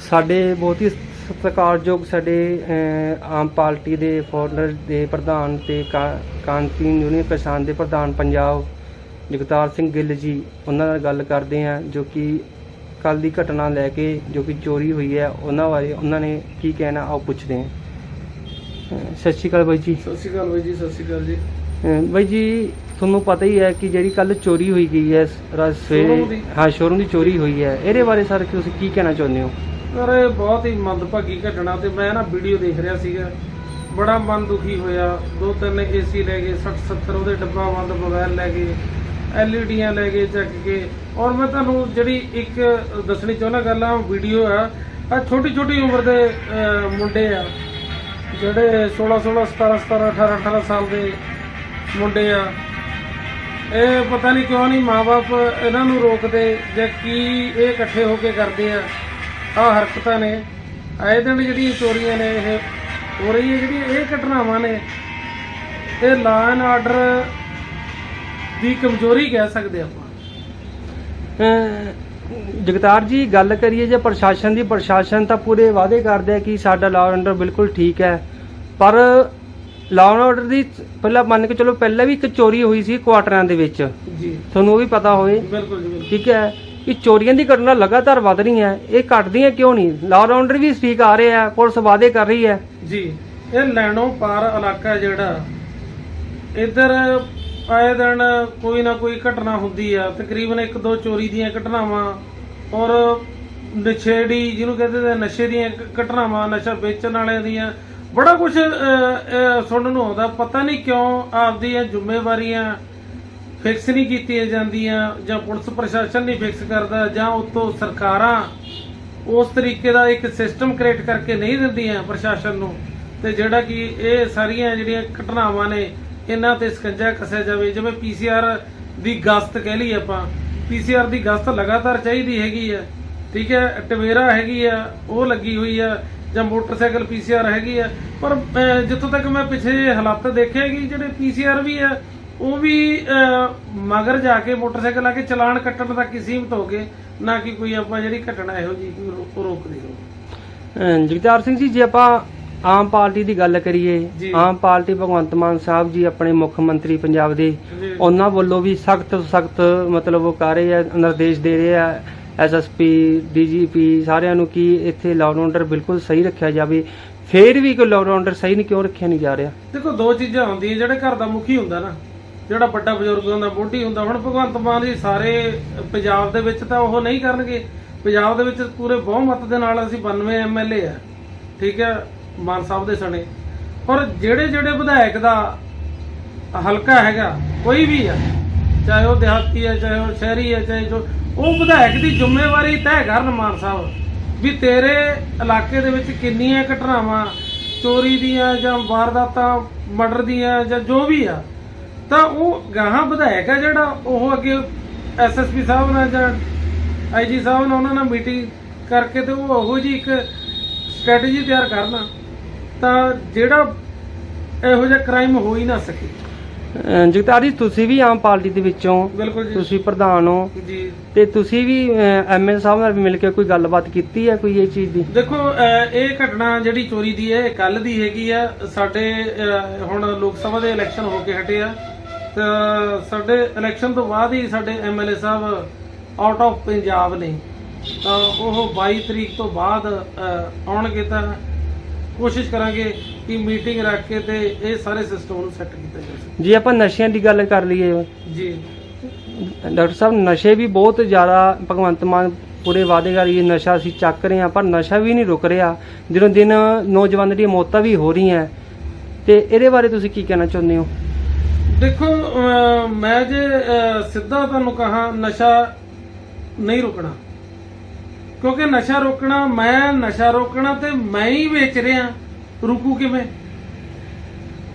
ਸਾਡੇ ਬਹੁਤ ਹੀ ਸਤਿਕਾਰਯੋਗ ਸਾਡੇ ਆਮ ਪਾਰਟੀ ਦੇ ਫੋਰਨਰ ਦੇ ਪ੍ਰਧਾਨ ਤੇ ਕਾ- ਕਾਂਤੀ ਯੂਨੀਅਨ ਕਿਸਾਨ ਦੇ ਪ੍ਰਧਾਨ ਪੰਜਾਬ ਜਗਤਾਰ ਸਿੰਘ ਗਿੱਲ ਜੀ, ਉਹਨਾਂ ਨਾਲ ਗੱਲ ਕਰਦੇ ਆ ਜੋ ਕਿ ਕੱਲ ਦੀ ਘਟਨਾ ਲੈ ਕੇ ਜੋ ਕਿ ਚੋਰੀ ਹੋਈ ਹੈ ਉਹਨਾਂ ਬਾਰੇ ਉਹਨਾਂ ਨੇ ਕੀ ਕਹਿਣਾ ਆਓ ਪੁੱਛਦੇ ਹਾਂ। ਅਹ, ਸਤਿ ਸ਼੍ਰੀ ਅਕਾਲ ਬਾਈ ਜੀ। ਸਤਿ ਸ਼੍ਰੀ ਅਕਾਲ ਬਾਈ ਜੀ ਸਤਿ ਸ਼੍ਰੀ ਅਕਾਲ ਜੀ। ਅਹ, ਬਾਈ ਜੀ ਤੁਹਾਨੂੰ ਪਤਾ ਹੀ ਹੈ ਕਿ ਜਿਹੜੀ ਕੱਲ ਚੋਰੀ ਹੋਈ ਗਈ ਹੈ ਰਾਤ Showroom ਸਵੇਰੇ ਦੀ? ਹਾਂ ਸ਼ੋਰੂਮ ਦੀ ਚੋਰੀ ਹੋਈ ਹੈ। ਇਹਦੇ ਬਾਰੇ ਸਰ ਤੁਸੀਂ ਕੀ ਕਹਿਣਾ ਚਾਹੁੰਦੇ ਹੋ? ਪਰ ਇਹ ਬਹੁਤ ਹੀ ਮੰਦਭਾਗੀ ਘਟਨਾ ਤੇ ਮੈਂ ਨਾ ਵੀਡੀਓ ਦੇਖ ਰਿਹਾ ਸੀਗਾ। ਬੜਾ ਮਨ ਦੁਖੀ ਹੋਇਆ। ਦੋ ਤਿੰਨ ਏਸੀ ਲੈ ਗਏ 60 70 ਉਹਦੇ ਡੱਬਾ ਬੰਦ ਮੋਬਾਈਲ ਲੈ ਗਏ ਐਲਈਡੀਆਂ ਲੈ ਗਏ ਚੱਕ ਕੇ। ਔਰ ਮੈਂ ਤੁਹਾਨੂੰ ਜਿਹੜੀ ਇੱਕ ਦੱਸਣੀ ਚਾਹੁੰਦਾ ਗੱਲ ਆ ਵੀਡੀਓ ਆ ਆ ਛੋਟੀ ਛੋਟੀ ਉਮਰ ਦੇ ਮੁੰਡੇ ਆ, ਜਿਹੜੇ 16 16 17 17 18 18 ਸਾਲ ਦੇ ਮੁੰਡੇ ਆ। ਇਹ ਪਤਾ ਨਹੀਂ ਕਿਉਂ ਨਹੀਂ ਮਾਪੇ ਇਹਨਾਂ ਨੂੰ ਰੋਕਦੇ ਜਾਂ ਕੀ ਇਹ ਇਕੱਠੇ ਹੋ ਕੇ ਕਰਦੇ ਆ। ਆ ਹਰਕਤਾਂ ਨੇ। ਆਏ ਦਿਨ ਜਿਹੜੀਆਂ ਚੋਰੀਆਂ ਨੇ ਇਹ, ਹੋ ਰਹੀ ਹੈ ਜਿਹੜੀਆਂ ਇਹ ਘਟਨਾਵਾਂ ਨੇ, ਇਹ ਲਾ ਐਂਡ ਆਰਡਰ ਦੀ ਕਮਜ਼ੋਰੀ ਕਹਿ ਸਕਦੇ ਆਪਾਂ। ਜਗਤਾਰ ਜੀ ਗੱਲ ਕਰੀਏ ਜੇ ਪ੍ਰਸ਼ਾਸਨ ਦੀ ਪ੍ਰਸ਼ਾਸਨ ਤਾਂ ਪੂਰੇ ਵਾਅਦੇ ਕਰਦਾ ਹੈ ਕਿ ਸਾਡਾ ਲਾਅ ਐਂਡਰ ਬਿਲਕੁਲ ਠੀਕ ਹੈ। ਪਰ ਲਾਅ ਆਰਡਰ ਦੀ ਪਹਿਲਾਂ ਮੰਨ ਕੇ ਚਲੋ ਪਹਿਲਾਂ ਵੀ ਇੱਕ ਚੋਰੀ ਹੋਈ ਸੀ ਕੁਆਟਰਾਂ ਦੇ ਵਿੱਚ। ਜੀ। ਤੁਹਾਨੂੰ ਉਹ ਵੀ ਪਤਾ ਹੋਵੇ। ਬਿਲਕੁਲ ਠੀਕ ਹੈ? ਕਿ ਚੋਰੀਆਂ ਦੀ ਘਟਨਾ ਲਗਾਤਾਰ ਵੱਧ ਰਹੀਆਂ ਇਹ ਘਟਦੀਆਂ ਕਿਉਂ ਨਹੀਂ? ਲਾਅ ਆਰਡਰ ਵੀ ਠੀਕ ਆ ਰਹੇ ਆ ਪੁਲਿਸ ਵਾਅਦੇ ਕਰ ਰਹੀ ਹੈ। ਜੀ ਇਹ ਲੈਣੋ ਪਾਰ ਇਲਾਕਾ ਜਿਹੜਾ ਇੱਧਰ ਆਏ ਦਿਨ ਕੋਈ ਨਾ ਕੋਈ ਘਟਨਾ ਹੁੰਦੀ ਆ, ਤਕਰੀਬਨ ਇੱਕ ਦੋ ਚੋਰੀ ਦੀਆਂ ਘਟਨਾਵਾਂ ਔਰ ਨਸ਼ੇੜੀ ਜਿਹਨੂੰ ਕਹਿੰਦੇ ਨੇ ਨਸ਼ੇ ਦੀਆਂ ਘਟਨਾਵਾਂ, ਨਸ਼ਾ ਵੇਚਣ ਵਾਲਿਆਂ ਦੀਆਂ, ਬੜਾ ਕੁਝ ਸੁਣਨ ਨੂੰ ਆਉਂਦਾ। ਪਤਾ ਨਹੀਂ ਕਿਉਂ ਆਪਦੀਆਂ ਜ਼ਿੰਮੇਵਾਰੀਆਂ ਫਿਕਸ ਨਹੀਂ ਕੀਤੀਆਂ ਜਾਂਦੀਆਂ ਜਾਂ ਪੁਲਿਸ ਪ੍ਰਸ਼ਾਸਨ ਨਹੀਂ ਫਿਕਸ ਕਰਦਾ ਜਾਂ ਉਤੋਂ ਸਰਕਾਰਾਂ ਉਸ ਤਰੀਕੇ ਦਾ ਇੱਕ ਸਿਸਟਮ ਕ੍ਰੀਏਟ ਕਰਕੇ ਨਹੀਂ ਦਿੰਦੀਆਂ ਪ੍ਰਸ਼ਾਸਨ ਨੂੰ। ਤੇ ਜਿਹੜਾ ਕਿ ਇਹ ਸਾਰੀਆਂ ਜਿਹੜੀਆਂ ਘਟਨਾਵਾਂ ਨੇ ਇਹਨਾਂ ਤੇ ਸਕੰਜਾ ਕੱਸਿਆ ਜਾਵੇ, ਜਿਵੇਂ ਪੀਸੀਆਰ ਦੀ ਗਸ਼ਤ ਕਹਿ ਲਈ ਆਪਾਂ। ਪੀਸੀਆਰ ਦੀ ਗਸ਼ਤ ਲਗਾਤਾਰ ਚਾਹੀਦੀ ਹੈਗੀ ਆ, ਠੀਕ ਹੈ? ਟਵੇਰਾ ਹੈਗੀ ਆ, ਉਹ ਲੱਗੀ ਹੋਈ ਆ, ਜਾਂ ਮੋਟਰਸਾਈਕਲ ਪੀਸੀਆਰ ਹੈਗੀ ਆ। ਪਰ ਜਿੱਥੋਂ ਤੱਕ ਮੈਂ ਪਿਛਲੇ ਹਾਲਾਤ ਦੇਖੇ ਕਿ ਜਿਹੜੇ ਪੀਸੀਆਰ ਵੀ ਆ, ਉਹ ਵੀ ਮਗਰ ਜਾ ਕੇ ਮੋਟਰਸਾਈਕਲ ਆ ਕੇ ਚਲਾਨ ਕੱਟਣ ਤੱਕ ਹੀ ਸੀਮਤ ਹੋ ਗਏ, ਨਾ ਕਿ ਕੋਈ ਆਪਾਂ ਜਿਹੜੀ ਘਟਨਾ ਇਹੋ ਜੀ ਰੋਕਦੇ ਹੋ ਜਗਤਾਰ ਸਿੰਘ ਜੀ, ਜੇ ਆਪਾਂ ਆਮ ਪਾਰਟੀ ਦੀ ਗੱਲ ਕਰੀਏ। ਆਮ ਪਾਰਟੀ ਭਗਵੰਤ ਮਾਨ ਸਾਹਿਬ ਜੀ ਆਪਣੇ ਮੁੱਖ ਮੰਤਰੀ ਪੰਜਾਬ ਦੇ। ਉਹਨਾਂ ਵੱਲੋਂ ਵੀ ਸਖਤ ਸਖਤ ਮਤਲਬ ਉਹ ਕਰ ਰਹੇ ਆ ਨਿਰਦੇਸ਼ ਦੇ ਰਹੇ ਆ ਐਸਐਸਪੀ ਡੀਜੀਪੀ ਸਾਰਿਆਂ ਨੂੰ ਕਿ ਇੱਥੇ ਲਾਅ ਆਰਡਰ ਬਿਲਕੁਲ ਸਹੀ ਰੱਖਿਆ ਜਾਵੇ ਫੇਰ ਵੀ ਕੋਈ ਲਾਅ ਆਰਡਰ ਸਹੀ ਨਹੀਂ ਕਿਉਂ ਰੱਖਿਆ ਨਹੀਂ ਜਾ ਰਿਹਾ ਦੇਖੋ ਦੋ ਚੀਜ਼ਾਂ ਹੁੰਦੀਆਂ ਜਿਹੜੇ ਘਰ ਦਾ ਮੁਖੀ ਹੁੰਦਾ ਨਾ ਜਿਹੜਾ ਵੱਡਾ ਬਜ਼ੁਰਗ ਹੁੰਦਾ ਬੁੱਢੀ ਹੁੰਦਾ ਹੁਣ ਭਗਵੰਤ ਮਾਨ ਜੀ ਸਾਰੇ ਪੰਜਾਬ ਦੇ ਵਿੱਚ ਤਾਂ ਉਹ ਨਹੀਂ ਕਰਨਗੇ ਪੰਜਾਬ ਦੇ ਵਿੱਚ ਪੂਰੇ ਬਹੁਮਤ ਦੇ ਨਾਲ ਅਸੀਂ 92 ਐਮਐਲਏ ਆ ਠੀਕ ਹੈ ਮਾਨ ਸਾਹਿਬ ਦੇ ਸਣੇ। ਔਰ ਜਿਹੜੇ ਜਿਹੜੇ ਵਿਧਾਇਕ ਦਾ ਹਲਕਾ ਹੈਗਾ, ਕੋਈ ਵੀ ਆ, ਚਾਹੇ ਉਹ ਦਿਹਾਤੀ ਹੈ ਚਾਹੇ ਉਹ ਸ਼ਹਿਰੀ ਹੈ ਚਾਹੇ ਜੋ, ਉਹ ਵਿਧਾਇਕ ਦੀ ਜ਼ਿੰਮੇਵਾਰੀ ਤੈਅ ਕਰਨ ਮਾਨ ਸਾਹਿਬ, ਵੀ ਤੇਰੇ ਇਲਾਕੇ ਦੇ ਵਿੱਚ ਕਿੰਨੀਆਂ ਘਟਨਾਵਾਂ, ਚੋਰੀ ਦੀਆਂ ਜਾਂ ਵਾਰਦਾਤਾਂ, ਮਰਡਰ ਦੀਆਂ ਜਾਂ ਜੋ ਵੀ ਆ, ਤਾਂ ਉਹ ਗਾਹਾਂ ਵਿਧਾਇਕ ਆ ਜਿਹੜਾ ਉਹ ਅੱਗੇ ਐਸਐਸਪੀ ਸਾਹਿਬ ਨਾਲ ਜਾਂ ਆਈਜੀ ਸਾਹਿਬ ਨਾਲ ਉਹਨਾਂ ਨਾਲ ਮੀਟਿੰਗ ਕਰਕੇ ਤੇ ਉਹ ਉਹੋ ਜੀ ਇੱਕ ਸਟ੍ਰੈਟਜੀ ਤਿਆਰ ਕਰਨਾ। ਤਾਂ ਜਿਹੜਾ ਇਹੋ ਜਿਹਾ ਕ੍ਰਾਈਮ ਹੋ ਹੀ ਨਾ ਸਕੇ। ਅਹ ਜਗਤਾਰ ਜੀ ਤੁਸੀਂ ਵੀ ਆਮ ਪਾਰਟੀ ਦੇ ਵਿੱਚੋਂ ਬਿਲਕੁਲ ਜੀ। ਤੁਸੀਂ ਪ੍ਰਧਾਨ ਹੋ। ਜੀ। ਤੇ ਤੁਸੀਂ ਵੀ ਐਮਐਲ ਸਾਹਿਬ ਨਾਲ ਮਿਲ ਕੇ ਕੋਈ ਗੱਲਬਾਤ ਕੀਤੀ ਹੈ ਕੋਈ ਇਹ ਚੀਜ਼ ਦੀ? ਦੇਖੋ ਅਹ, ਇਹ ਘਟਨਾ ਜਿਹੜੀ ਚੋਰੀ ਦੀ ਹੈ ਕੱਲ ਦੀ ਹੈਗੀ ਆ। ਸਾਡੇ ਅਹ, ਹੁਣ ਲੋਕ ਸਭਾ ਦੇ ਇਲੈਕਸ਼ਨ ਹੋ ਕੇ ਹਟੇ ਆ। ਤਾਂ ਸਾਡੇ ਇਲੈਕਸ਼ਨ ਤੋਂ ਬਾਅਦ ਹੀ ਸਾਡੇ ਐਮਐਲਏ ਸਾਹਿਬ ਆਊਟ ਆਫ ਪੰਜਾਬ ਨੇ। ਤਾਂ ਉਹ 22 ਤਰੀਕ ਤੋਂ ਬਾਅਦ ਅਹ, ਆਉਣਗੇ ਤਾਂ ਕੋਸ਼ਿਸ਼ ਕਰਾਂਗੇ ਕਿ ਮੀਟਿੰਗ ਰੱਖ ਕੇ ਤੇ ਇਹ ਸਾਰੇ ਸਿਸਟਮ ਨੂੰ ਸੈੱਟ ਕੀਤਾ ਜਾ ਸਕੇ ਜੇ ਆਪਾਂ ਨਸ਼ਿਆਂ ਦੀ ਗੱਲ ਕਰ ਲਈਏ। ਜੀ। ਡਾਕਟਰ ਸਾਹਿਬ ਨਸ਼ੇ ਵੀ ਬਹੁਤ ਜ਼ਿਆਦਾ ਭਗਵੰਤ ਮਾਨ ਪੂਰੇ ਵਾਅਦੇ ਕਰ ਰਹੀ ਹੈ ਨਸ਼ਾ ਅਸੀਂ ਚੱਕ ਰਹੇ ਹਾਂ ਪਰ ਨਸ਼ਾ ਵੀ ਨਹੀਂ ਰੁਕ ਰਿਹਾ। ਦਿਨੋਂ ਦਿਨ ਨੌਜਵਾਨਾਂ ਦੀਆਂ ਮੌਤਾਂ ਵੀ ਹੋ ਰਹੀਆਂ। ਤੇ ਇਹਦੇ ਬਾਰੇ ਤੁਸੀਂ ਕੀ ਕਹਿਣਾ ਚਾਹੁੰਦੇ ਹੋ? ਦੇਖੋ ਮੈਂ ਜੇ ਸਿੱਧਾ ਤੁਹਾਨੂੰ ਕਹਾ ਨਸ਼ਾ ਨਹੀਂ ਰੁਕਣਾ। ਕਿਉਂਕਿ ਨਸ਼ਾ ਰੋਕਣਾ, ਮੈਂ ਨਸ਼ਾ ਰੋਕਣਾ ਤੇ ਮੈਂ ਹੀ ਵੇਚ ਰਿਹਾ। ਰੁਕੂ ਕਿਵੇਂ?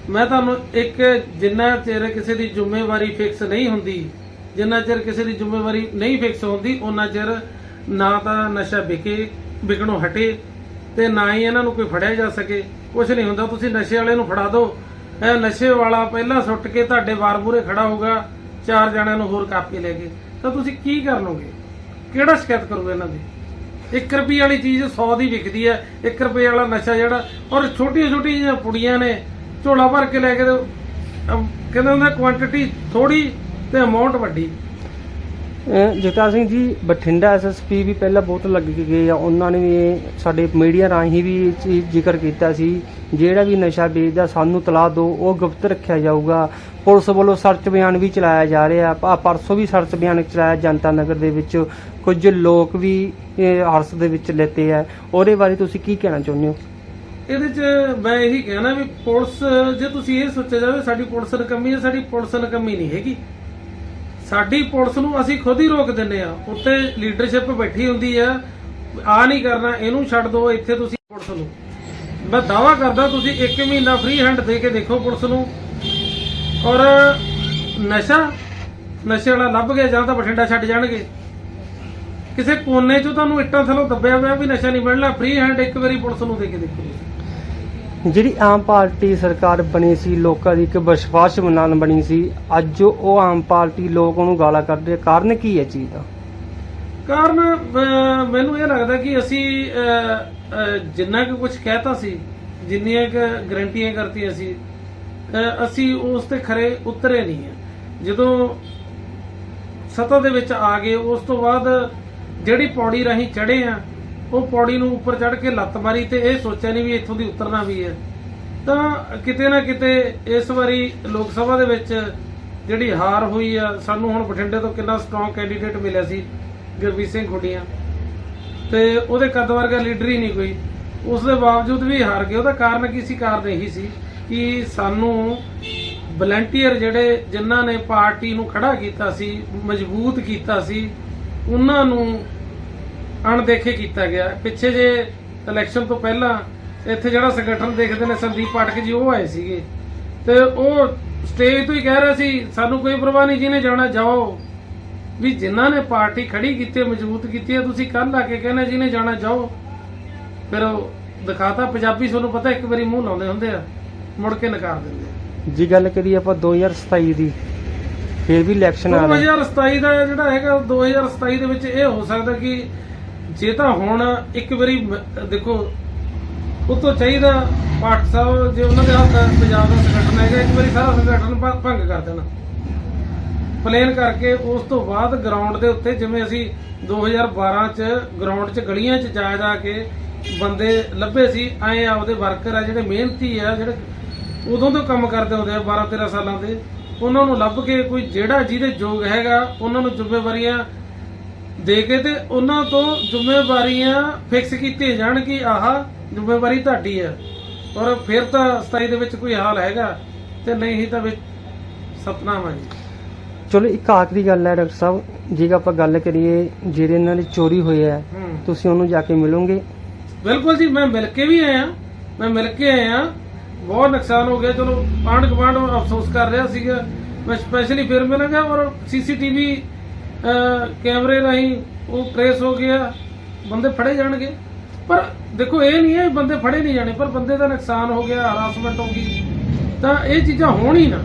ਮੈਂ ਤੁਹਾਨੂੰ ਇੱਕ ਜਿੰਨਾ ਚਿਰ ਕਿਸੇ ਦੀ ਜ਼ਿੰਮੇਵਾਰੀ ਫਿਕਸ ਨਹੀਂ ਹੁੰਦੀ, ਜਿੰਨਾ ਚਿਰ ਕਿਸੇ ਦੀ ਜ਼ਿੰਮੇਵਾਰੀ ਨਹੀਂ ਫਿਕਸ ਹੁੰਦੀ ਉਹਨਾਂ ਚਿਰ ਨਾ ਤਾਂ ਨਸ਼ਾ ਵਿਕੇ, ਵਿਕਣੋਂ ਹਟੇ ਤੇ ਨਾ ਹੀ ਇਹਨਾਂ ਨੂੰ ਕੋਈ ਫੜਿਆ ਜਾ ਸਕੇ। ਕੁਝ ਨਹੀਂ ਹੁੰਦਾ, ਤੁਸੀਂ ਨਸ਼ੇ ਵਾਲੇ ਨੂੰ ਫੜਾ ਦਿਓ ਇਹ ਨਸ਼ੇ ਵਾਲਾ ਪਹਿਲਾਂ ਸੁੱਟ ਕੇ ਤੁਹਾਡੇ ਵਾਰ ਮੂਹਰੇ ਖੜਾ ਹੋਊਗਾ, ਚਾਰ ਜਣਿਆਂ ਨੂੰ ਹੋਰ ਕਾਪੀ ਲੈ ਕੇ। ਤਾਂ ਤੁਸੀਂ ਕੀ ਕਰ ਲਓਗੇ ਕਿਹੜਾ ਸ਼ਿਕਾਇਤ ਕਰੂਗਾ ਇਹਨਾਂ ਦੀ? 1 ਰੁਪਏ ਵਾਲੀ ਚੀਜ਼ 100 ਦੀ ਵਿਕਦੀ ਹੈ 1 ਰੁਪਏ ਵਾਲਾ ਨਸ਼ਾ ਜਿਹੜਾ, ਔਰ ਛੋਟੀਆਂ ਛੋਟੀਆਂ ਜਿਹੀਆਂ ਪੁੜੀਆਂ ਨੇ, ਝੋਲਾ ਭਰ ਕੇ ਲੈ ਕੇ ਕਹਿੰਦੇ ਹੁੰਦਾ ਕੁਆਂਟੀਟੀ ਥੋੜੀ ਤੇ ਅਮਾਉਂਟ ਵੱਡੀ। ਜਗਤਾਰ ਸਿੰਘ ਜੀ, ਬਠਿੰਡਾ ਐਸਐਸਪੀ ਵੀ ਪਹਿਲਾਂ ਬਹੁਤ ਲੱਗ ਕੇ ਗਏ ਆ। ਉਹਨਾਂ ਨੇ ਵੀ ਸਾਡੇ ਮੀਡੀਆ ਰਾਹੀਂ ਵੀ ਇਹ ਚੀਜ਼ ਜ਼ਿਕਰ ਕੀਤਾ ਸੀ। ਜਿਹੜਾ ਵੀ ਨਸ਼ਾ ਵੇਚਦਾ, ਸਾਨੂੰ ਤਲਾਹ ਦਿਓ, ਉਹ ਗੁਪਤ ਰੱਖਿਆ ਜਾਊਗਾ। ਪੁਲਿਸ ਵੱਲੋਂ ਸਰਚ ਬਿਆਨ ਵੀ ਚਲਾਇਆ ਜਾ ਰਿਹਾ। ਆ ਪਰਸੋਂ ਵੀ ਸਰਚ ਬਿਆਨ ਚਲਾਇਆ ਜਨਤਾ ਨਗਰ ਦੇ ਵਿੱਚ। ਕੁਝ ਲੋਕ ਵੀ ਇਹ ਹਰਸ ਦੇ ਵਿੱਚ ਲੈਤੇ ਆ। ਉਹਦੇ ਬਾਰੇ ਤੁਸੀਂ ਕੀ ਕਹਿਣਾ ਚਾਹੁੰਦੇ ਹੋ? ਇਹਦੇ 'ਚ ਮੈਂ ਇਹੀ ਕਹਿਣਾ ਵੀ ਪੁਲਿਸ, ਜੇ ਤੁਸੀਂ ਇਹ ਸੋਚਿਆ ਜਾਵੇ, ਸਾਡੀ ਪੁਲਿਸ ਨਕਮੀ ਹੈ ਸਾਡੀ ਪੁਲਿਸ ਨਕਮੀ ਨਹੀਂ ਹੈਗੀ। ਸਾਡੀ ਪੁਲਿਸ ਨੂੰ ਅਸੀਂ ਖੁਦ ਹੀ ਰੋਕ ਦਿੰਨੇ ਆ ਉੱਤੇ ਲੀਡਰਸ਼ਿਪ ਬੈਠੀ ਹੁੰਦੀ ਆ। ਆ ਨਹੀਂ ਕਰਨਾ, ਇਹਨੂੰ ਛੱਡ ਦਿਓ ਇੱਥੇ ਤੁਸੀਂ ਪੁਲਿਸ ਨੂੰ। ਮੈਂ ਦਾਵਾ ਕਰਦਾ, ਤੁਸੀਂ 1 ਮਹੀਨਾ ਫ੍ਰੀ ਹੈਂਡ ਦੇ ਕੇ ਦੇਖੋ ਪੁਲਿਸ ਨੂੰ। ਔਰ ਨਸ਼ਾ, ਨਸ਼ੇ ਵਾਲਾ ਲੱਭ ਗਿਆ, ਜਾਂ ਤਾਂ ਬਠਿੰਡਾ ਛੱਡ ਜਾਣਗੇ। ਕਿਸੇ ਕੋਨੇ 'ਚੋਂ ਤੁਹਾਨੂੰ ਇੱਟਾਂ ਥੱਲੋਂ ਦੱਬਿਆ ਹੋਇਆ ਵੀ ਨਸ਼ਾ ਨਹੀਂ ਮਿਲਣਾ ਫ੍ਰੀ ਹੈਂਡ ਇੱਕ ਵਾਰੀ ਪੁਲਿਸ ਨੂੰ ਦੇ ਕੇ ਦੇਖੋ। ਜਿਹੜੀ ਆਮ ਪਾਰਟੀ ਸਰਕਾਰ ਬਣੀ ਸੀ ਲੋਕਾਂ ਦੀ ਇੱਕ ਵਿਸ਼ਵਾਸ ਬਣਾਉਣ ਬਣੀ ਸੀ ਅੱਜ ਉਹ ਆਮ ਪਾਰਟੀ ਲੋਕ ਉਹਨੂੰ ਗਾਲਾਂ ਕੱਢਦੇ ਆ। ਕਾਰਨ ਕੀ ਹੈ ਚੀਜ਼ ਦਾ ਕਾਰਨ ਅਹ, ਮੈਨੂੰ ਇਹ ਲੱਗਦਾ ਕਿ ਅਸੀਂ ਅਹ, ਅਹ, ਜਿੰਨਾ ਕਿ ਕੁਝ ਕਹਿਤਾ ਸੀ ਜਿੰਨੀਆਂ ਕਿ ਗਰੰਟੀਆਂ ਕਰਤੀਆਂ ਸੀ ਅਹ, ਅਸੀਂ ਉਸ ਤੇ ਖਰੇ ਉਤਰੇ ਨਹੀਂ ਹੈ ਜਦੋਂ ਸਤਾ ਦੇ ਵਿੱਚ ਆ ਗਏ ਉਸ ਤੋਂ ਬਾਅਦ ਜਿਹੜੀ ਪੌੜੀ ਰਾਹੀਂ ਚੜੇ ਆ ਉਹ ਪੌੜੀ ਨੂੰ ਉੱਪਰ ਚੜ ਕੇ ਲੱਤ ਮਾਰੀ ਤੇ ਇਹ ਸੋਚਿਆ ਨਹੀਂ ਵੀ ਇੱਥੋਂ ਦੀ ਉਤਰਨਾ ਵੀ ਹੈ। ਤਾਂ ਕਿਤੇ ਨਾ ਕਿਤੇ ਇਸ ਵਾਰੀ ਲੋਕ ਸਭਾ ਦੇ ਵਿੱਚ ਜਿਹੜੀ ਹਾਰ ਹੋਈ ਆ, ਸਾਨੂੰ ਹੁਣ ਬਠਿੰਡੇ ਤੋਂ ਕਿੰਨਾ ਸਟਰੋਂਗ ਕੈਂਡੀਡੇਟ ਮਿਲਿਆ ਸੀ ਗੁਰਬੀਰ ਸਿੰਘ ਖੁੱਡੀਆਂ। ਤੇ ਉਹਦੇ ਕਦ ਵਰਗਾ ਲੀਡਰ ਹੀ ਨਹੀਂ ਕੋਈ। ਉਸ ਦੇ ਬਾਵਜੂਦ ਵੀ ਹਾਰ ਗਏ। ਉਹਦਾ ਕਾਰਨ ਕੀ ਸੀ? ਕਾਰਨ ਇਹੀ ਸੀ ਕਿ ਸਾਨੂੰ ਵਲੰਟੀਅਰ ਜਿਹੜੇ ਜਿਨ੍ਹਾਂ ਨੇ ਪਾਰਟੀ ਨੂੰ ਖੜਾ ਕੀਤਾ ਸੀ, ਮਜ਼ਬੂਤ ਕੀਤਾ ਸੀ, ਉਹਨਾਂ ਨੂੰ ਅਣਦੇਖੇ ਕੀਤਾ ਗਿਆ। ਪਿੱਛੇ ਜੇ ਇਲੈਕਸ਼ਨ ਤੋਂ ਪਹਿਲਾਂ ਇੱਥੇ ਜਿਹੜਾ ਸੰਗਠਨ ਦੇਖਦੇ ਨੇ ਸੰਦੀਪ ਪਾਠਕ ਜੀ ਉਹ ਆਏ ਸੀਗੇ। ਤੇ ਉਹ ਸਟੇਜ ਤੋਂ ਹੀ ਕਹਿ ਰਹੇ ਸੀ ਸਾਨੂੰ ਕੋਈ ਪਰਵਾਹ ਨਹੀਂ ਜਿਹਨੇ ਜਾਣਾ ਜਾਓ। ਵੀ ਜਿਨ੍ਹਾਂ ਨੇ ਪਾਰਟੀ ਖੜੀ ਕੀਤੀ ਹੈ, ਮਜ਼ਬੂਤ ਕੀਤੀ ਹੈ ਤੁਸੀਂ ਕੱਲ ਆ ਕੇ ਕਹਿੰਦੇ ਜਿਹਨੇ ਜਾਣਾ ਜਾਓ। ਫਿਰ ਉਹ ਦਿਖਾਤਾ ਪੰਜਾਬੀ ਤੁਹਾਨੂੰ ਪਤਾ ਇੱਕ ਵਾਰੀ ਮੂੰਹ ਲਾਉਂਦੇ ਹੁੰਦੇ ਆ ਮੁੜ ਕੇ ਨਕਾਰ ਦਿੰਦੇ ਆ। ਜੀ ਗੱਲ ਕਰੀਏ ਆਪਾਂ 2027 ਦੀ ਫਿਰ ਵੀ ਇਲੈਕਸ਼ਨ ਆ ਰਹੇ। 2027 ਦਾ ਜਿਹੜਾ ਹੈਗਾ 2027 ਦੇ ਵਿੱਚ ਇਹ ਹੋ ਸਕਦਾ ਕਿ ਜੇ ਤਾਂ ਹੁਣ ਇੱਕ ਵਾਰੀ ਮ- ਦੇਖੋ, ਉਹ ਚਾਹੀਦਾ ਪਾਠ ਸਾਹਿਬ, ਜੇ ਉਹਨਾਂ ਦੇ ਹੱਥ ਪੰਜਾਬ ਦਾ ਸੰਗਠਨ ਹੈਗਾ, ਇੱਕ ਵਾਰੀ ਸਾਰਾ ਸੰਗਠਨ ਭੰ- ਭੰਗ ਕਰ ਦੇਣਾ। ਪਲੇਨ ਕਰਕੇ ਉਸ ਤੋਂ ਬਾਅਦ ਗਰਾਊਂਡ ਦੇ ਉੱਤੇ, ਜਿਵੇਂ ਅਸੀਂ 2012 ਚ ਗਰਾਊਂਡ 'ਚ ਗਲੀਆਂ 'ਚ ਜਾ ਜਾ ਕੇ ਬੰਦੇ ਲੱਭੇ ਸੀ, ਐ ਆਪਦੇ ਵਰਕਰ ਆ, ਜਿਹੜੇ ਮਿਹਨਤੀ ਆ, ਜਿਹੜੇ ਉਦੋਂ ਤੋਂ ਕੰਮ ਕਰਦੇ ਹੁੰਦੇ ਆ 12 13 ਸਾਲਾਂ ਦੇ, ਉਹਨਾਂ ਨੂੰ ਲੱਭ ਕੇ ਕੋਈ ਜਿਹੜਾ ਜਿਹਦੇ ਯੋਗ ਹੈਗਾ, ਉਹਨਾਂ ਨੂੰ ਜ਼ਿੰਮੇਵਾਰੀਆਂ ਦੇ ਕੇ ਤੇ ਉਹਨਾਂ ਤੋਂ ਜ਼ਿੰਮੇਵਾਰੀਆਂ ਫਿਕਸ ਕੀਤੀਆਂ ਜਾਣ ਕਿ ਆਹ ਜ਼ਿੰਮੇਵਾਰੀ ਤੁਹਾਡੀ ਹੈ ਔਰ ਫਿਰ ਤਾਂ 27 ਦੇ ਵਿੱਚ ਕੋਈ ਹਾਲ ਹੈਗਾ ਤੇ ਨਹੀਂ ਹੀ ਤਾਂ ਵਿੱਚ ਸਤਨਾਮ ਹੈ ਜੀ। ਚਲੋ ਇੱਕ ਆਖਰੀ ਗੱਲ ਹੈ ਡਾਕਟਰ ਸਾਹਿਬ ਜੇ ਆਪਾਂ ਗੱਲ ਕਰੀਏ ਜਿਹੜੇ ਇਹਨਾਂ ਦੀ ਚੋਰੀ ਹੋਈ ਹੈ ਤੁਸੀਂ ਉਹਨੂੰ ਜਾ ਕੇ ਮਿਲੋਗੇ? ਬਿਲਕੁਲ ਜੀ ਮੈਂ ਮਿਲ ਕੇ ਵੀ ਆਇਆ। ਮੈਂ ਮਿਲ ਕੇ ਆਇਆ। ਬਹੁਤ ਨੁਕਸਾਨ ਹੋ ਗਿਆ। ਚਲੋ ਆਂਢ ਗੁਆਂਢ ਅਫਸੋਸ ਕਰ ਰਿਹਾ ਸੀਗਾ। ਮੈਂ ਸਪੈਸ਼ਲੀ ਫਿਰ ਮਿਲਾਂਗਾ ਔਰ ਸੀਸੀਟੀਵੀ ਕੈਮਰੇ ਰਾਹੀਂ ਉਹ ਟ੍ਰੇਸ ਹੋ ਗਿਆ ਬੰਦੇ ਫੜੇ ਜਾਣਗੇ। ਪਰ ਦੇਖੋ ਇਹ ਨਹੀਂ ਹੈ ਬੰਦੇ ਫੜੇ ਨਹੀਂ ਜਾਣੇ ਪਰ ਬੰਦੇ ਦਾ ਨੁਕਸਾਨ ਹੋ ਗਿਆ ਹਰਾਸਮੈਂਟ ਹੋ ਗਈ। ਤਾਂ ਇਹ ਚੀਜ਼ਾਂ ਹੋਣ ਹੀ ਨਾ।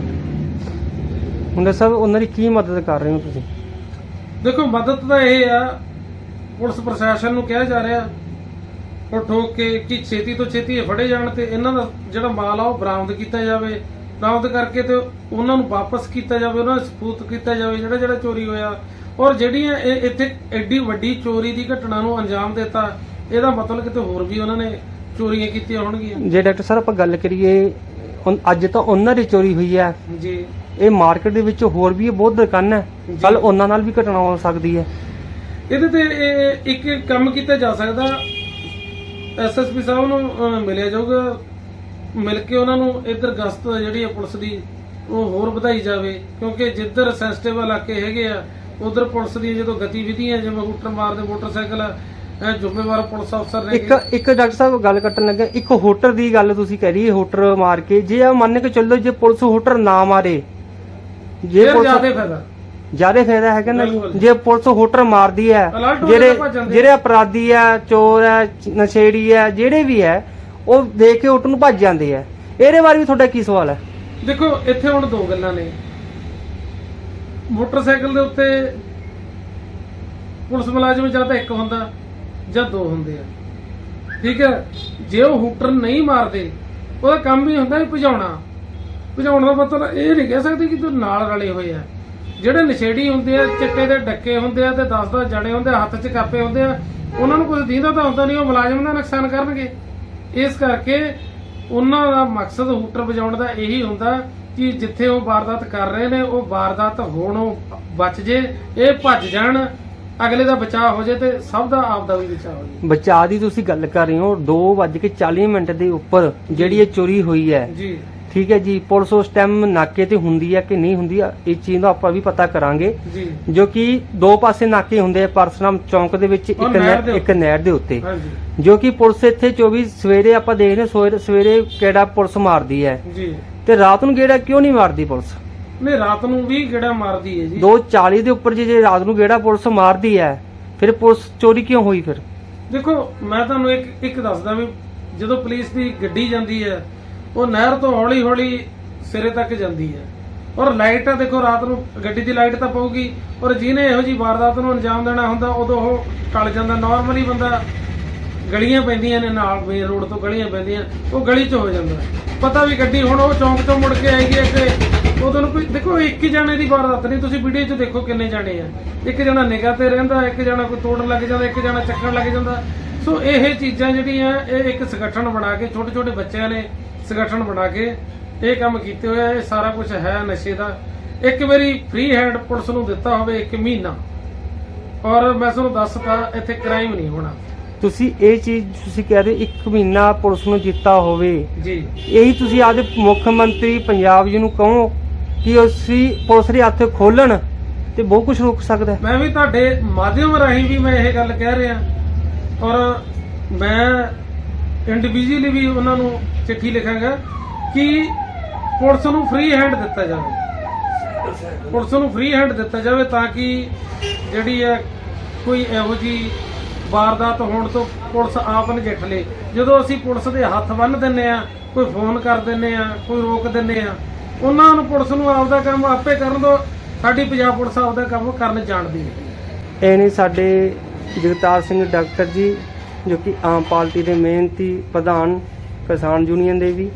ਹੁੰਦਾ ਸਾਹਿਬ ਉਹਨਾਂ ਦੀ ਕੀ ਮਦਦ ਕਰ ਰਹੇ ਹੋ ਤੁਸੀਂ? ਦੇਖੋ ਮਦਦ ਤਾਂ ਇਹ ਆ ਪੁਲਿਸ ਪ੍ਰਸ਼ਾਸਨ ਨੂੰ ਕਿਹਾ ਜਾ ਰਿਹਾ ਉਹ ਠੋਕ ਕੇ ਕਿ ਛੇਤੀ ਤੋਂ ਛੇਤੀ ਇਹ ਫੜੇ ਜਾਣ ਤੇ ਇਹਨਾਂ ਦਾ ਜਿਹੜਾ ਮਾਲ ਆ ਉਹ ਬਰਾਮਦ ਕੀਤਾ ਜਾਵੇ। ਬਰਾਮਦ ਕਰਕੇ ਤੇ ਉਹਨਾਂ ਨੂੰ ਵਾਪਸ ਕੀਤਾ ਜਾਵੇ ਉਹਨਾਂ ਨੂੰ ਸਬੂਤ ਕੀਤਾ ਜਾਵੇ ਜਿਹੜਾ ਜਿਹੜਾ ਚੋਰੀ ਹੋਇਆ। ਔਰ ਜਿਹੜੀਆਂ ਇਹ ਇੱਥੇ ਐਡੀ ਵੱਡੀ ਚੋਰੀ ਦੀ ਘਟਨਾ ਨੂੰ ਅੰਜਾਮ ਦਿੱਤਾ ਇਹਦਾ ਮਤਲਬ ਕਿਤੇ ਹੋਰ ਵੀ ਉਹਨਾਂ ਨੇ ਚੋਰੀਆਂ ਕੀਤੀਆਂ ਹੋਣਗੀਆਂ? ਜੇ ਡਾਕਟਰ ਸਾਹਿਬ ਆਪਾਂ ਗੱਲ ਕਰੀਏ ਹੁਣ ਅੱਜ ਤਾਂ ਉਹਨਾਂ ਦੀ ਚੋਰੀ ਹੋਈ ਹੈ। ਜੀ। ਇਹ ਮਾਰਕੀਟ ਦੇ ਵਿੱਚ ਹੋਰ ਵੀ ਬਹੁਤ ਦੁਕਾਨਾਂ ਹੈ। ਕੱਲ ਉਹਨਾਂ ਨਾਲ ਵੀ ਘਟਨਾ ਹੋ ਸਕਦੀ ਹੈ। ਇਹਦੇ ਤੇ ਇਹ ਇੱਕ ਕੰਮ ਕੀਤਾ ਜਾ ਸਕਦਾ। ਐਸਐਸਪੀ ਸਾਹਿਬ ਨੂੰ ਮਿਲਿਆ ਜਾਊਗਾ। ਮਿਲ ਕੇ ਉਹਨਾਂ ਨੂੰ ਇੱਧਰ ਗਸ਼ਤ ਜਿਹੜੀ ਹੈ ਪੁਲਿਸ ਦੀ ਉਹ ਹੋਰ ਵਧਾਈ ਜਾਵੇ। ਕਿਉਂਕਿ ਜਿੱਧਰ ਸੈਂਸਿਟਿਵ ਇਲਾਕੇ ਹੈਗੇ ਆ ਉਧਰ ਪੁਲਿਸ ਦੀਆਂ ਜਦੋਂ ਗਤੀਵਿਧੀਆਂ ਜਿਵੇਂ ਹੂਟਰ ਮਾਰਦੇ ਮੋਟਰਸਾਈਕਲ ਇਹ ਜ਼ਿੰਮੇਵਾਰ ਪੁਲਿਸ ਅਫਸਰ ਨੇ ਇੱਕ ਇੱਕ ਡਾਕਟਰ ਸਾਹਿਬ ਗੱਲ ਕੱਟਣ ਲੱਗਾ ਇੱਕ ਹੋਟਲ ਦੀ ਗੱਲ ਤੁਸੀਂ ਕਹਿ ਰਹੀ ਹੋਟਲ ਮਾਰ ਕੇ ਜੇ ਆ ਮੰਨ ਕੇ ਚੱਲੋ ਜੇ ਪੁਲਿਸ ਹੋਟਲ ਨਾ ਮਾਰੇ ਜੇ ਜ਼ਿਆਦਾ ਫਾਇਦਾ। ਜ਼ਿਆਦਾ ਫਾਇਦਾ ਹੈਗਾ ਨਾ ਜੀ ਪੁਲਿਸ ਹੋਟਰ ਮਾਰਦੀ ਹੈ ਜਿਹੜੇ। ਜਿਹੜੇ ਅਪਰਾਧੀ ਹੈ ਚੋਰ ਹੈ ਨਸ਼ੇੜੀ ਹੈ ਜਿਹੜੇ ਵੀ ਹੈ ਉਹ ਦੇਖ ਕੇ ਹੋਟਰ ਨੂੰ ਭੱਜ ਜਾਂਦੇ ਹੈ। ਇਹਦੇ ਬਾਰੇ ਵੀ ਤੁਹਾਡਾ ਕੀ ਸਵਾਲ ਹੈ? ਦੇਖੋ ਇੱਥੇ ਹੁਣ ਦੋ ਗੱਲਾਂ ਨੇ। ਮੋਟਰਸਾਈਕਲ ਦੇ ਉੱਤੇ ਪੁਲਿਸ ਮੁਲਾਜ਼ਮ ਜਾਂ ਤਾਂ ਇੱਕ ਹੁੰਦਾ ਜਾਂ ਦੋ ਹੁੰਦੇ ਆ। ਠੀਕ ਹੈ? ਜੇ ਉਹ ਹੂਟਰ ਨਹੀਂ ਮਾਰਦੇ, ਉਹਦਾ ਕੰਮ ਹੀ ਹੁੰਦਾ ਵੀ ਭਜਾਉਣਾ। ਭਜਾਉਣ ਦਾ ਮਤਲਬ ਇਹ ਨਹੀਂ ਕਹਿ ਸਕਦੇ ਕਿ ਤੂੰ ਨਾਲ ਰਲੇ ਹੋਏ ਆ। ਜਿਹੜੇ ਨਸ਼ੇੜੀ ਹੁੰਦੇ ਆ, ਚਿੱਟੇ ਦੇ ਡੱਕੇ ਹੁੰਦੇ ਆ ਤੇ 10-10 ਜਣੇ ਹੁੰਦੇ ਆ, ਹੱਥ 'ਚ ਕਾਪੇ ਹੁੰਦੇ ਆ, ਉਹਨਾਂ ਨੂੰ ਕੁਝ ਦੀਂਦਾ ਤਾਂ ਹੁੰਦਾ ਨਹੀਂ, ਉਹ ਮੁਲਾਜ਼ਮ ਦਾ ਨੁਕਸਾਨ ਕਰਨਗੇ। ਇਸ ਕਰਕੇ ਉਹਨਾਂ ਦਾ ਮਕਸਦ ਹੂਟਰ ਵਜਾਉਣ ਦਾ ਇਹੀ ਹੁੰਦਾ ਕਿ ਜਿੱਥੇ ਉਹ ਵਾਰਦਾਤ ਕਰ ਰਹੇ ਨੇ ਉਹ ਵਾਰਦਾਤ ਹੋਣੋਂ ਬਚ ਜੇ ਇਹ ਭੱਜ ਜਾਣ ਅਗਲੇ ਦਾ ਬਚਾਅ ਹੋ ਜੇ ਤੇ ਸਭ ਦਾ ਆਪ ਦਾ ਵੀ ਬਚਾਅ ਹੋ ਜੇ। ਬਚਾਅ ਦੀ ਤੁਸੀਂ ਗੱਲ ਕਰ ਰਹੇ ਹੋ 2:40 ਮਿੰਟ ਦੇ ਉੱਪਰ ਜਿਹੜੀ ਇਹ ਚੋਰੀ ਹੋਈ ਹੈ। ਜੀ। ਠੀਕ ਹੈ ਜੀ ਪੁਲਿਸ ਉਸ ਟਾਈਮ ਨਾਕੇ ਤੇ ਹੁੰਦੀ ਹੈ ਕਿ ਨਹੀਂ ਹੁੰਦੀ ਇਸ ਚੀਜ਼ ਦਾ ਆਪਾਂ ਵੀ ਪਤਾ ਕਰਾਂਗੇ। ਜੀ। ਜੋ ਕਿ ਦੋ ਪਾਸੇ ਨਾਕੇ ਹੁੰਦੇ ਆ ਪਰਸਰਾਮ ਚੌਂਕ ਦੇ ਵਿੱਚ ਇੱਕ ਨਹਿਰ ਇੱਕ ਨਹਿਰ ਦੇ ਉੱਤੇ। ਜੋ ਕਿ ਪੁਲਿਸ ਇੱਥੇ 24 ਸਵੇਰੇ ਆਪਾਂ ਦੇਖਦੇ ਹਾਂ, ਸਵੇਰੇ ਸਵੇਰੇ ਕਿਹੜਾ ਪੁਲਿਸ ਮਾਰਦੀ ਹੈ। ਜੀ। ਤੇ ਰਾਤ ਨੂੰ ਕਿਹੜਾ ਕਿਉਂ ਨਹੀਂ ਮਾਰਦੀ ਪੁਲਿਸ? ਨਹੀਂ ਰਾਤ ਨੂੰ ਵੀ ਗੇੜਾ ਮਾਰਦੀ ਹੈ ਜੀ। 2:40 ਦੇ ਉੱਪਰ ਜੇ ਜੇ ਰਾਤ ਨੂੰ ਕਿਹੜਾ ਪੁਲਿਸ ਮਾਰਦੀ ਹੈ ਫਿਰ ਪੁਲਿਸ ਚੋਰੀ ਕਿਉਂ ਹੋਈ ਫਿਰ? ਦੇਖੋ ਮੈਂ ਤੁਹਾਨੂੰ ਇੱਕ ਇੱਕ ਦੱਸਦਾ ਵੀ ਜਦੋਂ ਪੁਲਿਸ ਦੀ ਗੱਡੀ ਜਾਂਦੀ ਹੈ ਉਹ ਨਹਿਰ ਤੋਂ ਹੌਲੀ ਹੌਲੀ ਸਿਰੇ ਤੱਕ ਜਾਂਦੀ ਹੈ। ਔਰ ਲਾਈਟ ਆ ਦੇਖੋ ਰਾਤ ਨੂੰ ਗੱਡੀ ਦੀ ਲਾਈਟ ਤਾਂ ਪਊਗੀ ਔਰ ਜਿਹਨੇ ਇਹੋ ਜੀ ਵਾਰਦਾਤ ਨੂੰ ਅੰਜਾਮ ਦੇਣਾ ਹੁੰਦਾ ਉਦੋਂ ਉਹ ਟਲ ਜਾਂਦਾ। ਨਾਰਮਲੀ ਬੰਦਾ ਗਲੀਆਂ ਪੈਂਦੀਆਂ ਨੇ ਨਾਲ ਮੇਨ ਰੋਡ ਤੋਂ ਗਲੀਆਂ ਪੈਂਦੀਆਂ, ਉਹ ਗਲੀ 'ਚ ਹੋ ਜਾਂਦਾ। ਪਤਾ ਵੀ ਗੱਡੀ, ਹੁਣ ਉਹ ਚੌਂਕ ਤੋਂ ਮੁੜ ਕੇ ਆਏਗੀ ਅੱਗੇ ਉਦੋਂ ਨੂੰ ਕੋਈ, ਦੇਖੋ, ਇੱਕ ਹੀ ਜਾਣੇ ਦੀ ਵਾਰਦਾਤ ਨਹੀਂ, ਤੁਸੀਂ ਵੀਡੀਓ 'ਚ ਦੇਖੋ ਕਿੰਨੇ ਜਾਣੇ ਆ। ਇੱਕ ਜਣਾ ਨਿਗਾਹ ਤੇ ਰਹਿੰਦਾ, ਇੱਕ ਜਣਾ ਕੋਈ ਤੋੜਨ ਲੱਗ ਜਾਂਦਾ, ਇੱਕ ਜਣਾ ਚੱਕਣ ਲੱਗ ਜਾਂਦਾ। ਸੋ ਇਹ ਚੀਜ਼ਾਂ ਜਿਹੜੀਆਂ, ਇਹ ਇੱਕ ਸੰਗਠਨ ਬਣਾ ਕੇ ਛੋਟੇ ਛੋਟੇ ਬੱਚਿਆਂ ਨੇ ਸੰਗਠਨ ਬਣਾ ਕੇ ਇਹ ਕੰਮ ਕੀਤੇ ਹੋਇਆ ਇਹ ਸਾਰਾ ਕੁਝ ਹੈ ਨਸ਼ੇ ਦਾ। ਇੱਕ ਵਾਰੀ ਫ੍ਰੀ ਹੈਂਡ ਪੁਲਿਸ ਨੂੰ ਦਿੱਤਾ ਹੋਵੇ ਇੱਕ ਮਹੀਨਾ। ਔਰ ਮੈਂ ਤੁਹਾਨੂੰ ਦੱਸਤਾ, ਇੱਥੇ ਕ੍ਰਾਈਮ ਨਹੀਂ ਹੋਣਾ। ਤੁਸੀਂ ਇਹ ਚੀਜ਼ ਤੁਸੀਂ ਕਹਿ ਰਹੇ ਇੱਕ ਮਹੀਨਾ ਪੁਲਿਸ ਨੂੰ ਜਿੱਤਾ ਹੋਵੇ। ਜੀ। ਇਹੀ ਤੁਸੀਂ ਆਪਦੇ ਮੁੱਖ ਮੰਤਰੀ ਪੰਜਾਬ ਜੀ ਨੂੰ ਕਹੋ ਕਿ ਅਸੀਂ ਪੁਲਿਸ ਦੇ ਹੱਥ ਖੋਲਣ ਤੇ ਬਹੁਤ ਕੁਝ ਰੁਕ ਸਕਦਾ ਮੈਂ ਵੀ ਤੁਹਾਡੇ ਮਾਧਿਅਮ ਰਾਹੀਂ ਵੀ ਮੈਂ ਇਹ ਗੱਲ ਕਹਿ ਰਿਹਾ। ਔਰ ਮੈਂ ਇੰਡੀਵਿਜੂਅਲੀ ਵੀ ਉਹਨਾਂ ਨੂੰ ਚਿੱਠੀ ਲਿਖਾਂਗਾ ਕਿ ਪੁਲਿਸ ਨੂੰ ਫ੍ਰੀ ਹੈਂਡ ਦਿੱਤਾ ਜਾਵੇ। ਪੁਲਿਸ ਨੂੰ ਫ੍ਰੀ ਹੈਂਡ ਦਿੱਤਾ ਜਾਵੇ ਤਾਂ ਕਿ ਜਿਹੜੀ ਹੈ ਕੋਈ ਇਹੋ ਜੀ ਵਾਰਦਾਤ ਹੋਣ ਤੋਂ ਪੁਲਿਸ ਆਪ ਨਜਿੱਠ ਲੇ। ਜਦੋਂ ਅਸੀਂ ਪੁਲਿਸ ਦੇ ਹੱਥ ਬੰਨ ਦਿੰਨੇ ਆ, ਕੋਈ ਫੋਨ ਕਰ ਦਿੰਨੇ ਆ, ਕੋਈ ਰੋਕ ਦਿੰਨੇ ਆ, ਉਹਨਾਂ ਨੂੰ ਪੁਲਿਸ ਨੂੰ ਆਪਦਾ ਕੰਮ ਆਪੇ ਕਰਨ ਦੋ। ਸਾਡੀ ਪੰਜਾਬ ਪੁਲਿਸ ਆਪਦਾ ਕੰਮ ਕਰਨ ਜਾਣਦੀ ਹੈ ਇਹ ਨੇ ਸਾਡੇ ਜਗਤਾਰ ਸਿੰਘ ਡਾਕਟਰ ਜੀ, ਜੋ ਕਿ ਆਮ ਪਾਰਟੀ ਦੇ ਮਿਹਨਤੀ ਪ੍ਰਧਾਨ ਕਿਸਾਨ ਯੂਨੀਅਨ ਦੇ ਵੀ